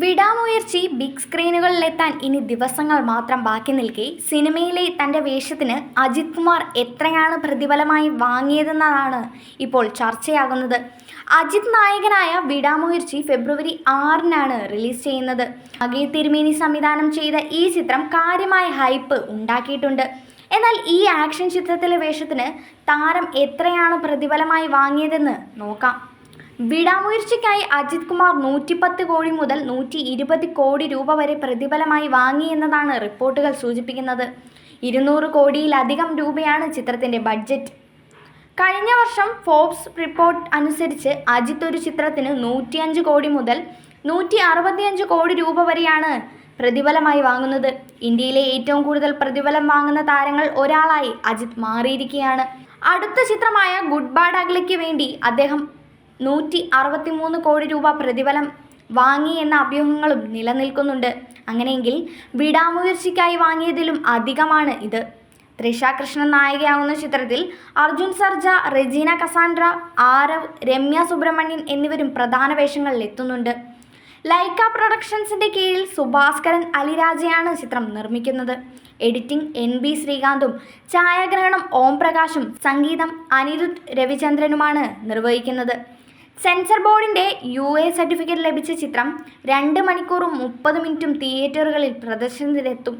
Vidaamuyarchi big സ്ക്രീനുകളിലെത്താൻ ഇനി ദിവസങ്ങൾ മാത്രം ബാക്കി നിൽക്കെ സിനിമയിലെ തന്റെ വേഷത്തിന് അജിത് കുമാർ എത്രയാണ് പ്രതിഫലമായി വാങ്ങിയതെന്നതാണ് ഇപ്പോൾ ചർച്ചയാകുന്നത്. അജിത് നായകനായ വിടാമുയർച്ചി ഫെബ്രുവരി ആറിനാണ് റിലീസ് ചെയ്യുന്നത്. അകെ തിരുമേനി സംവിധാനം ചെയ്ത ഈ ചിത്രം കാര്യമായ ഹൈപ്പ് ഉണ്ടാക്കിയിട്ടുണ്ട്. എന്നാൽ ഈ ആക്ഷൻ ചിത്രത്തിലെ വേഷത്തിന് താരം എത്രയാണ് പ്രതിഫലമായി വാങ്ങിയതെന്ന് നോക്കാം. വിടാമുയർച്ചയ്ക്കായി അജിത് കുമാർ നൂറ്റിപ്പത്ത് കോടി മുതൽ നൂറ്റി ഇരുപത് കോടി രൂപ വരെ പ്രതിഫലമായി വാങ്ങിയെന്നതാണ് റിപ്പോർട്ടുകൾ സൂചിപ്പിക്കുന്നത്. ഇരുന്നൂറ് കോടിയിലധികം രൂപയാണ് ചിത്രത്തിന്റെ ബഡ്ജറ്റ്. കഴിഞ്ഞ വർഷം ഫോബ്സ് റിപ്പോർട്ട് അനുസരിച്ച് അജിത് ഒരു ചിത്രത്തിന് നൂറ്റിയഞ്ച് കോടി മുതൽ നൂറ്റി അറുപത്തിയഞ്ച് കോടി രൂപ വരെയാണ് പ്രതിഫലമായി വാങ്ങുന്നത്. ഇന്ത്യയിലെ ഏറ്റവും കൂടുതൽ പ്രതിഫലം വാങ്ങുന്ന താരങ്ങൾ ഒരാളായി അജിത് മാറിയിരിക്കുകയാണ്. അടുത്ത ചിത്രമായ ഗുഡ് ബാഡ് അഗ്ലിക്ക് വേണ്ടി അദ്ദേഹം നൂറ്റി അറുപത്തി മൂന്ന് കോടി രൂപ പ്രതിഫലം വാങ്ങി എന്ന അഭ്യൂഹങ്ങളും നിലനിൽക്കുന്നുണ്ട്. അങ്ങനെയെങ്കിൽ വിടാമുയർച്ചയ്ക്കായി വാങ്ങിയതിലും അധികമാണ് ഇത്. ത്രിഷ കൃഷ്ണൻ നായികയാകുന്ന ചിത്രത്തിൽ അർജുൻ സർജ റെജീന കസാൻഡ്ര ആരവ് രമ്യ സുബ്രഹ്മണ്യൻ എന്നിവരും പ്രധാന വേഷങ്ങളിൽ എത്തുന്നുണ്ട്. ലൈക്ക പ്രൊഡക്ഷൻസിന്റെ കീഴിൽ സുഭാസ്കരൻ അലിരാജയാണ് ചിത്രം നിർമ്മിക്കുന്നത്. എഡിറ്റിംഗ് എൻ ബി ശ്രീകാന്തും ഛായാഗ്രഹണം ഓം പ്രകാശും സംഗീതം അനിരുദ്ധ് രവിചന്ദ്രനുമാണ് നിർവഹിക്കുന്നത്. സെൻസർ ബോർഡിന്റെ യു എ സർട്ടിഫിക്കറ്റ് ലഭിച്ച ചിത്രം രണ്ട് മണിക്കൂറും മുപ്പത് മിനിറ്റും തിയേറ്ററുകളിൽ പ്രദർശനത്തിലെത്തും.